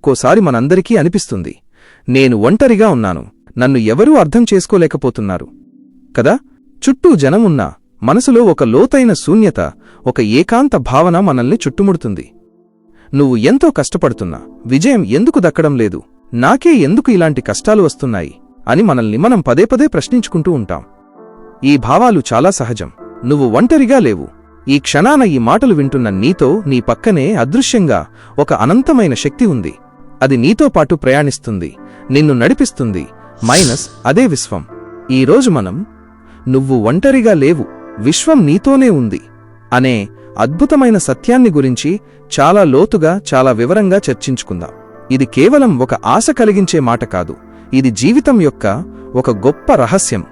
ఒక్కోసారి మనందరికీ అనిపిస్తుంది. నేను ఒంటరిగా ఉన్నాను. నన్ను ఎవరూ అర్థం చేసుకోలేకపోతున్నారు. కదా? చుట్టూ జనమున్నా మనసులో ఒక లోతైన శూన్యత ఒక ఏకాంత భావన మనల్ని చుట్టుముడుతుంది. నువ్వు ఎంతో కష్టపడుతున్నా విజయం ఎందుకు దక్కడం లేదు? నాకే ఎందుకు ఇలాంటి కష్టాలు వస్తున్నాయి? అని మనల్ని మనం పదే పదే ప్రశ్నించుకుంటూ ఉంటాం. ఈ భావాలు చాలా సహజం. నువ్వు ఒంటరిగా లేవు. ఈ క్షణాన ఈ మాటలు వింటున్న నీతో నీ పక్కనే అదృశ్యంగా ఒక అనంతమైన శక్తి ఉంది. అది నీతో పాటు ప్రయాణిస్తుంది నిన్ను నడిపిస్తుంది. మైనస్ అదే విశ్వం. ఈరోజు మనం నువ్వు ఒంటరిగా లేవు విశ్వం నీతోనే ఉంది అనే అద్భుతమైన సత్యాన్ని గురించి చాలా లోతుగా చాలా వివరంగా చర్చించుకుందాం. ఇది కేవలం ఒక ఆశ కలిగించే మాట కాదు ఇది జీవితం యొక్క ఒక గొప్ప రహస్యం.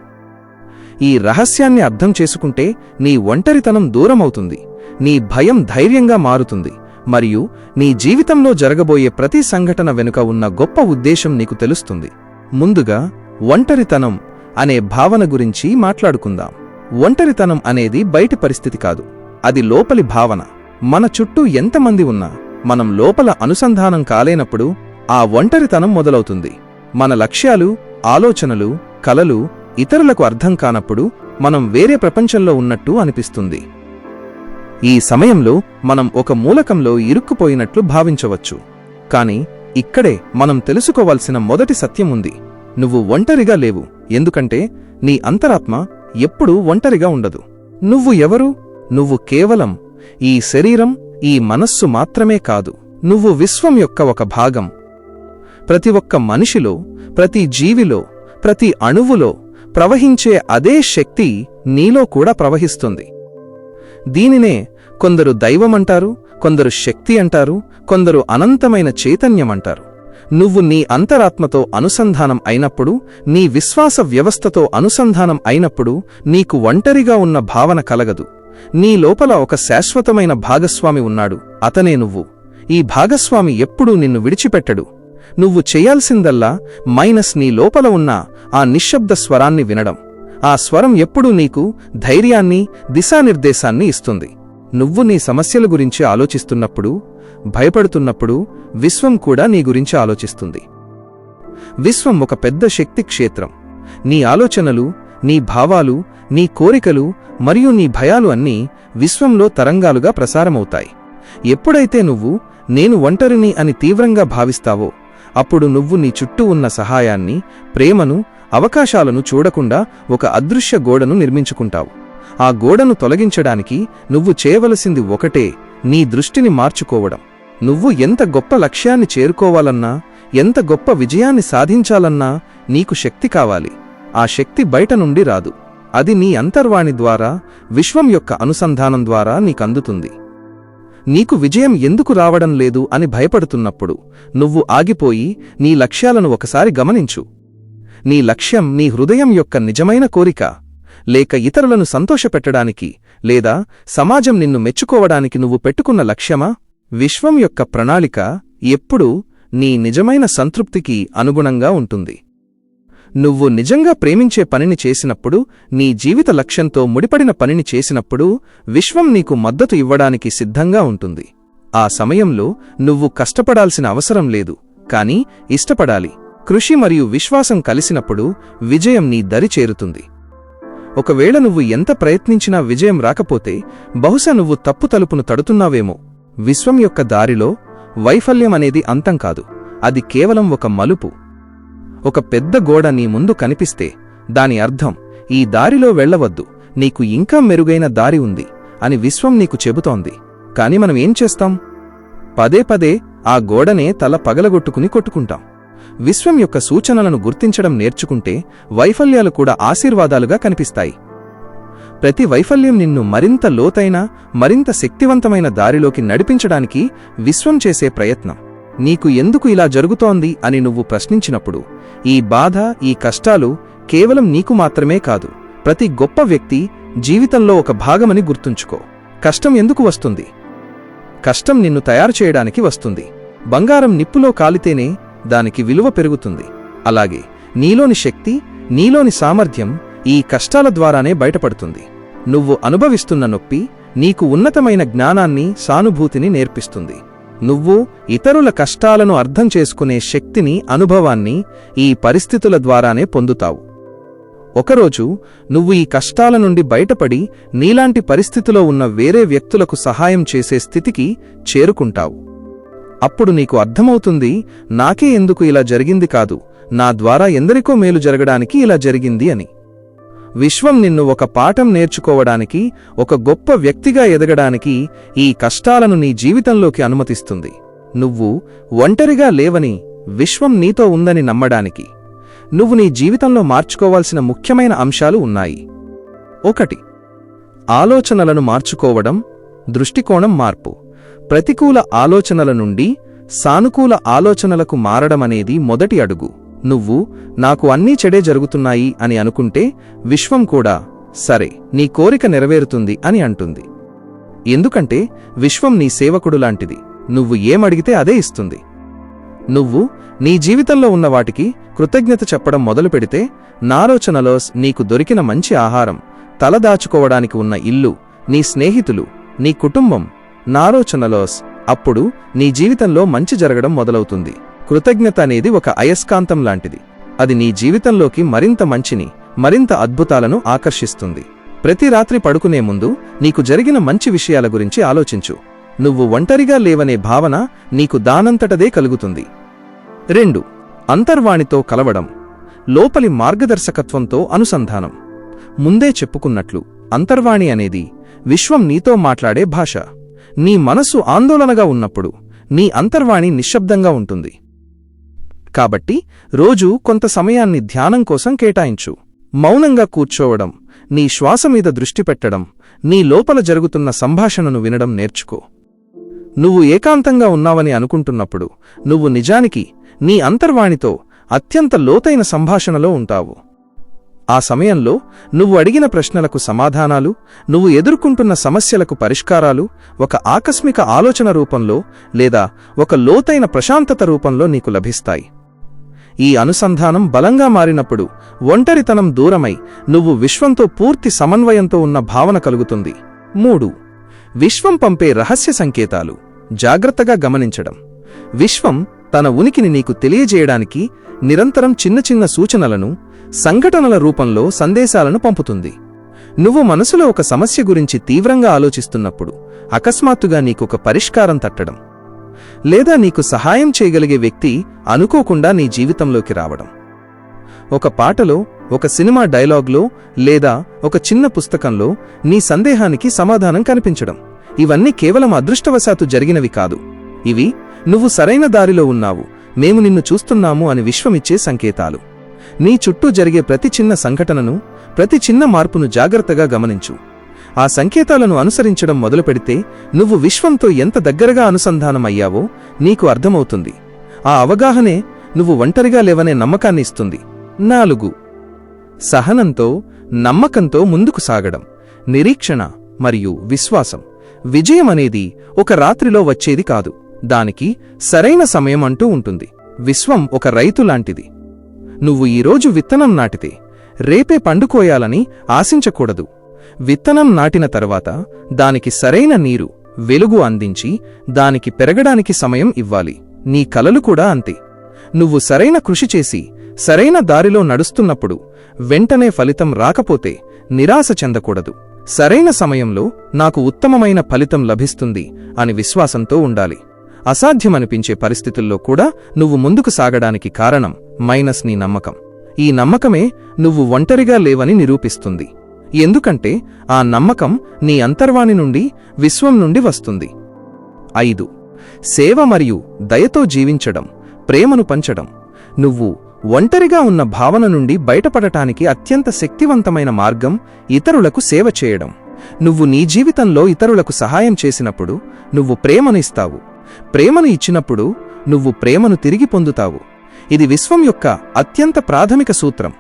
ఈ రహస్యాన్ని అర్థం చేసుకుంటే నీ ఒంటరితనం దూరమవుతుంది నీ భయం ధైర్యంగా మారుతుంది మరియు నీ జీవితంలో జరగబోయే ప్రతి సంఘటన వెనుక ఉన్న గొప్ప ఉద్దేశం నీకు తెలుస్తుంది. ముందుగా ఒంటరితనం అనే భావన గురించి మాట్లాడుకుందాం. ఒంటరితనం అనేది బయటి పరిస్థితి కాదు. అది లోపలి భావన. మన చుట్టూ ఎంతమంది ఉన్నా మనం లోపల అనుసంధానం కాలేనప్పుడు ఆ ఒంటరితనం మొదలవుతుంది. మన లక్ష్యాలు ఆలోచనలు కలలు ఇతరులకు అర్థం కానప్పుడు మనం వేరే ప్రపంచంలో ఉన్నట్టు అనిపిస్తుంది. ఈ సమయంలో మనం ఒక మూలకంలో ఇరుక్కుపోయినట్లు భావించవచ్చు. కాని ఇక్కడే మనం తెలుసుకోవాల్సిన మొదటి సత్యం ఉంది. నువ్వు ఒంటరిగా లేవు. ఎందుకంటే నీ అంతరాత్మ ఎప్పుడూ ఒంటరిగా ఉండదు. నువ్వు ఎవరు? నువ్వు కేవలం ఈ శరీరం ఈ మనస్సు మాత్రమే కాదు. నువ్వు విశ్వం యొక్క ఒక భాగం. ప్రతి ఒక్క మనిషిలో ప్రతి జీవిలో ప్రతి అణువులో ప్రవహించే అదే శక్తి నీలో కూడా ప్రవహిస్తుంది. దీనినే కొందరు దైవమంటారు కొందరు శక్తి అంటారు కొందరు అనంతమైన చైతన్యమంటారు. నువ్వు నీ అంతరాత్మతో అనుసంధానం అయినప్పుడు నీ విశ్వాస వ్యవస్థతో అనుసంధానం అయినప్పుడు నీకు ఒంటరిగా ఉన్న భావన కలగదు. నీ లోపల ఒక శాశ్వతమైన భాగస్వామి ఉన్నాడు అతనే నువ్వు. ఈ భాగస్వామి ఎప్పుడూ నిన్ను విడిచిపెట్టడు. నువ్వు చేయాల్సిందల్లా మైనస్ నీ లోపల ఉన్న ఆ నిశ్శబ్ద స్వరాన్ని వినడం. ఆ స్వరం ఎప్పుడూ నీకు ధైర్యాన్ని దిశానిర్దేశాన్ని ఇస్తుంది. నువ్వు నీ సమస్యల గురించి ఆలోచిస్తున్నప్పుడు భయపడుతున్నప్పుడు విశ్వం కూడా నీ గురించి ఆలోచిస్తుంది. విశ్వం ఒక పెద్ద శక్తి క్షేత్రం. నీ ఆలోచనలు నీ భావాలు నీ కోరికలు మరియు నీ భయాలు అన్నీ విశ్వంలో తరంగాలుగా ప్రసారమవుతాయి. ఎప్పుడైతే నువ్వు నేను ఒంటరిని అని తీవ్రంగా భావిస్తావో అప్పుడు నువ్వు నీ చుట్టూ ఉన్న సహాయాన్ని ప్రేమను అవకాశాలను చూడకుండా ఒక అదృశ్య గోడను నిర్మించుకుంటావు. ఆ గోడను తొలగించడానికి నువ్వు చేయవలసింది ఒకటే నీ దృష్టిని మార్చుకోవడం. నువ్వు ఎంత గొప్ప లక్ష్యాన్ని చేరుకోవాలన్నా ఎంత గొప్ప విజయాన్ని సాధించాలన్నా నీకు శక్తి కావాలి. ఆ శక్తి బయట నుండి రాదు. అది నీ అంతర్వాణి ద్వారా విశ్వం యొక్క అనుసంధానం ద్వారా నీకందుతుంది. నీకు విజయం ఎందుకు రావడం లేదు అని భయపడుతున్నప్పుడు నువ్వు ఆగిపోయి నీ లక్ష్యాలను ఒకసారి గమనించు. నీ లక్ష్యం నీ హృదయం యొక్క నిజమైన కోరిక లేక ఇతరులను సంతోషపెట్టడానికి లేదా సమాజం నిన్ను మెచ్చుకోవడానికి నువ్వు పెట్టుకున్న లక్ష్యమా? విశ్వం యొక్క ప్రణాళిక ఎప్పుడూ నీ నిజమైన సంతృప్తికి అనుగుణంగా ఉంటుంది. నువ్వు నిజంగా ప్రేమించే పనిని చేసినప్పుడు నీ జీవిత లక్ష్యంతో ముడిపడిన పనిని చేసినప్పుడు విశ్వం నీకు మద్దతు ఇవ్వడానికి సిద్ధంగా ఉంటుంది. ఆ సమయంలో నువ్వు కష్టపడాల్సిన అవసరం లేదు కాని ఇష్టపడాలి. కృషి మరియు విశ్వాసం కలిసినప్పుడు విజయం నీ దరి చేరుతుంది. ఒకవేళ నువ్వు ఎంత ప్రయత్నించినా విజయం రాకపోతే బహుశా నువ్వు తప్పు తలుపును తడుతున్నావేమో. విశ్వం యొక్క దారిలో వైఫల్యం అనేది అంతం కాదు. అది కేవలం ఒక మలుపు. ఒక పెద్ద గోడ నీ ముందు కనిపిస్తే దాని అర్థం ఈ దారిలో వెళ్ళవద్దు. నీకు ఇంకా మెరుగైన దారి ఉంది అని విశ్వం నీకు చెబుతోంది. కాని మనం ఏం చేస్తాం? పదే పదే ఆ గోడనే తల పగలగొట్టుకుని కొట్టుకుంటాం. విశ్వం యొక్క సూచనలను గుర్తించడం నేర్చుకుంటే వైఫల్యాలు కూడా ఆశీర్వాదాలుగా కనిపిస్తాయి. ప్రతి వైఫల్యం నిన్ను మరింత లోతైన మరింత శక్తివంతమైన దారిలోకి నడిపించడానికి విశ్వం చేసే ప్రయత్నం. నీకు ఎందుకు ఇలా జరుగుతోంది అని నువ్వు ప్రశ్నించినప్పుడు ఈ బాధ ఈ కష్టాలు కేవలం నీకు మాత్రమే కాదు ప్రతి గొప్ప వ్యక్తి జీవితంలో ఒక భాగమని గుర్తుంచుకో. కష్టం ఎందుకు వస్తుంది? కష్టం నిన్ను తయారు చేయడానికి వస్తుంది. బంగారం నిప్పులో కాలితేనే దానికి విలువ పెరుగుతుంది. అలాగే నీలోని శక్తి నీలోని సామర్థ్యం ఈ కష్టాల ద్వారానే బయటపడుతుంది. నువ్వు అనుభవిస్తున్న నొప్పి నీకు ఉన్నతమైన జ్ఞానాన్ని సానుభూతిని నేర్పిస్తుంది. నువ్వు ఇతరుల కష్టాలను అర్థం చేసుకునే శక్తిని అనుభవాన్ని ఈ పరిస్థితుల ద్వారానే పొందుతావు. ఒకరోజు నువ్వు ఈ కష్టాల నుండి బయటపడి నీలాంటి పరిస్థితిలో ఉన్న వేరే వ్యక్తులకు సహాయం చేసే స్థితికి చేరుకుంటావు. అప్పుడు నీకు అర్థమవుతుంది నాకే ఎందుకు ఇలా జరిగింది కాదు నా ద్వారా ఎందరికో మేలు జరగడానికి ఇలా జరిగింది అని. విశ్వం నిన్ను ఒక పాఠం నేర్చుకోవడానికి ఒక గొప్ప వ్యక్తిగా ఎదగడానికి ఈ కష్టాలను నీ జీవితంలోకి అనుమతిస్తుంది. నువ్వు ఒంటరిగా లేవని విశ్వం నీతో ఉందని నమ్మడానికి. నువ్వు నీ జీవితంలో మార్చుకోవాల్సిన ముఖ్యమైన అంశాలు ఉన్నాయి. ఒకటి. ఆలోచనలను మార్చుకోవడం దృష్టికోణం మార్పు. ప్రతికూల ఆలోచనల నుండి సానుకూల ఆలోచనలకు మారడమనేది మొదటి అడుగు. నువ్వు నాకు అన్నీ చెడే జరుగుతున్నాయి అని అనుకుంటే విశ్వం కూడా సరే నీ కోరిక నెరవేరుతుంది అని అంటుంది. ఎందుకంటే విశ్వం నీ సేవకుడు లాంటిది. నువ్వు ఏమడిగితే అదే ఇస్తుంది. నువ్వు నీ జీవితంలో ఉన్న వాటికి కృతజ్ఞత చెప్పడం మొదలు పెడితే నాలోచనలో నీకు దొరికిన మంచి ఆహారం తలదాచుకోవడానికి ఉన్న ఇల్లు నీ స్నేహితులు నీ కుటుంబం నాలోచనలోస్ అప్పుడు నీ జీవితంలో మంచి జరగడం మొదలవుతుంది. కృతజ్ఞత అనేది ఒక అయస్కాంతం లాంటిది. అది నీ జీవితంలోకి మరింత మంచిని మరింత అద్భుతాలను ఆకర్షిస్తుంది. ప్రతి రాత్రి పడుకునే ముందు నీకు జరిగిన మంచి విషయాల గురించి ఆలోచించు. నువ్వు ఒంటరిగా లేవనే భావన నీకు దానంతటదే కలుగుతుంది. రెండు అంతర్వాణితో కలవడం. లోపలి మార్గదర్శకత్వంతో అనుసంధానం. ముందే చెప్పుకున్నట్లు అంతర్వాణి అనేది విశ్వం నీతో మాట్లాడే భాష. నీ మనసు ఆందోళనగా ఉన్నప్పుడు నీ అంతర్వాణి నిశ్శబ్దంగా ఉంటుంది. కాబట్టి రోజూ కొంత సమయాన్ని ధ్యానం కోసం కేటాయించు. మౌనంగా కూర్చోవడం నీ శ్వాస మీద దృష్టి పెట్టడం నీ లోపల జరుగుతున్న సంభాషణను వినడం నేర్చుకో. నువ్వు ఏకాంతంగా ఉన్నావని అనుకుంటున్నప్పుడు నువ్వు నిజానికి నీ అంతర్వాణితో అత్యంత లోతైన సంభాషణలో ఉంటావు. ఆ సమయంలో నువ్వు అడిగిన ప్రశ్నలకు సమాధానాలు నువ్వు ఎదుర్కొంటున్న సమస్యలకు పరిష్కారాలు ఒక ఆకస్మిక ఆలోచన రూపంలో లేదా ఒక లోతైన ప్రశాంతత రూపంలో నీకు లభిస్తాయి. ఈ అనుసంధానం బలంగా మారినప్పుడు ఒంటరితనం దూరమై నువ్వు విశ్వంతో పూర్తి సమన్వయంతో ఉన్న భావన కలుగుతుంది. మూడు విశ్వం పంపే రహస్య సంకేతాలు. జాగ్రత్తగా గమనించడం. విశ్వం తన ఉనికిని నీకు తెలియజేయడానికి నిరంతరం చిన్న చిన్న సూచనలను సంఘటనల రూపంలో సందేశాలను పంపుతుంది. నువ్వు మనసులో ఒక సమస్య గురించి తీవ్రంగా ఆలోచిస్తున్నప్పుడు అకస్మాత్తుగా నీకొక పరిష్కారం తట్టడం. లేదా నీకు సహాయం చేయగలిగే వ్యక్తి అనుకోకుండా నీ జీవితంలోకి రావడం. ఒక పాటలో ఒక సినిమా డైలాగ్లో లేదా ఒక చిన్న పుస్తకంలో నీ సందేహానికి సమాధానం కనిపించడం. ఇవన్నీ కేవలం అదృష్టవశాత్తు జరిగినవి కాదు. ఇవి నువ్వు సరైన దారిలో ఉన్నావు. మేము నిన్ను చూస్తున్నాము అని విశ్వమిచ్చే సంకేతాలు. నీ చుట్టూ జరిగే ప్రతి చిన్న సంఘటనను ప్రతి చిన్న మార్పును జాగ్రత్తగా గమనించు. ఆ సంకేతాలను అనుసరించడం మొదలుపెడితే నువ్వు విశ్వంతో ఎంత దగ్గరగా అనుసంధానమయ్యావో నీకు అర్థమవుతుంది. ఆ అవగాహనే నువ్వు ఒంటరిగా లేవనే నమ్మకాన్ని ఇస్తుంది. నాలుగు. సహనంతో నమ్మకంతో ముందుకు సాగడం నిరీక్షణ మరియు విశ్వాసం. విజయం అనేది ఒక రాత్రిలో వచ్చేది కాదు. దానికి సరైన సమయం అంటూ ఉంటుంది. విశ్వం ఒక రైతు లాంటిది. నువ్వు ఈరోజు విత్తనం నాటితే రేపే పండుకోయాలని ఆశించకూడదు. విత్తనం నాటిన తర్వాత దానికి సరైన నీరు వెలుగు అందించి దానికి పెరగడానికి సమయం ఇవ్వాలి. నీ కలలు కూడా అంతే. నువ్వు సరైన కృషి చేసి సరైన దారిలో నడుస్తున్నప్పుడు వెంటనే ఫలితం రాకపోతే నిరాశ చెందకూడదు. సరైన సమయంలో నాకు ఉత్తమమైన ఫలితం లభిస్తుంది అని విశ్వాసంతో ఉండాలి. అసాధ్యమనిపించే పరిస్థితుల్లో కూడా నువ్వు ముందుకు సాగడానికి కారణం మైనస్ నీ నమ్మకం. ఈ నమ్మకమే నువ్వు ఒంటరిగా లేవని నిరూపిస్తుంది. ఎందుకంటే ఆ నమ్మకం నీ అంతర్వాణి నుండి విశ్వం నుండి వస్తుంది. ఐదు. సేవ మరియు దయతో జీవించడం ప్రేమను పంచడం. నువ్వు ఒంటరిగా ఉన్న భావన నుండి బయటపడటానికి అత్యంత శక్తివంతమైన మార్గం ఇతరులకు సేవ చేయడం. నువ్వు నీ జీవితంలో ఇతరులకు సహాయం చేసినప్పుడు నువ్వు ప్రేమను ఇస్తావు. ప్రేమను ఇచ్చినప్పుడు నువ్వు ప్రేమను తిరిగి పొందుతావు. ఇది విశ్వం యొక్క అత్యంత ప్రాథమిక సూత్రం.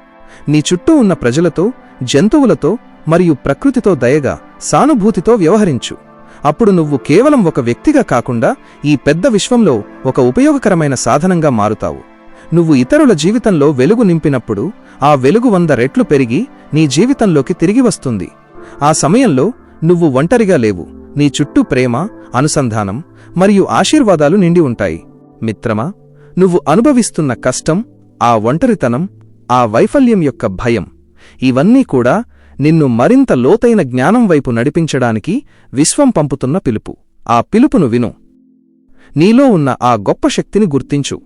నీ చుట్టూ ఉన్న ప్రజలతో జంతువులతో మరియు ప్రకృతితో దయగా సానుభూతితో వ్యవహరించు. అప్పుడు నువ్వు కేవలం ఒక వ్యక్తిగా కాకుండా ఈ పెద్ద విశ్వంలో ఒక ఉపయోగకరమైన సాధనంగా మారుతావు. నువ్వు ఇతరుల జీవితంలో వెలుగు నింపినప్పుడు ఆ వెలుగు వంద రెట్లు పెరిగి నీ జీవితంలోకి తిరిగి వస్తుంది. ఆ సమయంలో నువ్వు ఒంటరిగా లేవు. నీ చుట్టూ ప్రేమ అనుసంధానం మరియు ఆశీర్వాదాలు నిండి ఉంటాయి. మిత్రమా నువ్వు అనుభవిస్తున్న కష్టం ఆ ఒంటరితనం ఆ వైఫల్యం యొక్క భయం ఇవన్నీ కూడా నిన్ను మరింత లోతైన జ్ఞానం వైపు నడిపించడానికి విశ్వం పంపుతున్న పిలుపు. ఆ పిలుపును విను. నీలో ఉన్న ఆ గొప్ప శక్తిని గుర్తించు.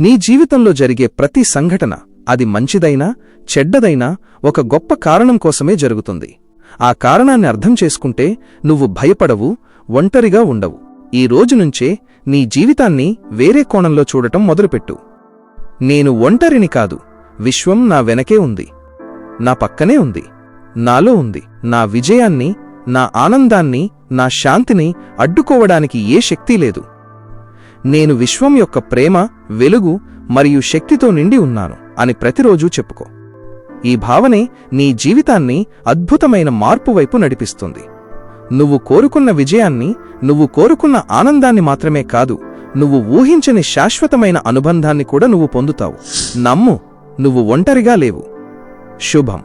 నీ జీవితంలో జరిగే ప్రతి సంఘటన అది మంచిదైనా చెడ్డదైనా ఒక గొప్ప కారణం కోసమే జరుగుతుంది. ఆ కారణాన్ని అర్థం చేసుకుంటే నువ్వు భయపడవు ఒంటరిగా ఉండవు. ఈ రోజు నుంచే నీ జీవితాన్ని వేరే కోణంలో చూడటం మొదలుపెట్టు. నేను ఒంటరిని కాదు విశ్వం నా వెనకే ఉంది. నా పక్కనే ఉంది నాలో ఉంది. నా విజయాన్ని నా ఆనందాన్ని నా శాంతిని అడ్డుకోవడానికి ఏ శక్తి లేదు. నేను విశ్వం యొక్క ప్రేమ వెలుగు మరియు శక్తితో నిండి ఉన్నాను అని ప్రతిరోజూ చెప్పుకో. ఈ భావనే నీ జీవితాన్ని అద్భుతమైన మార్పు వైపు నడిపిస్తుంది. నువ్వు కోరుకున్న విజయాన్ని నువ్వు కోరుకున్న ఆనందాన్ని మాత్రమే కాదు నువ్వు ఊహించని శాశ్వతమైన అనుబంధాన్ని కూడా నువ్వు పొందుతావు. నమ్ము నువ్వు ఒంటరిగా లేవు. శుభం.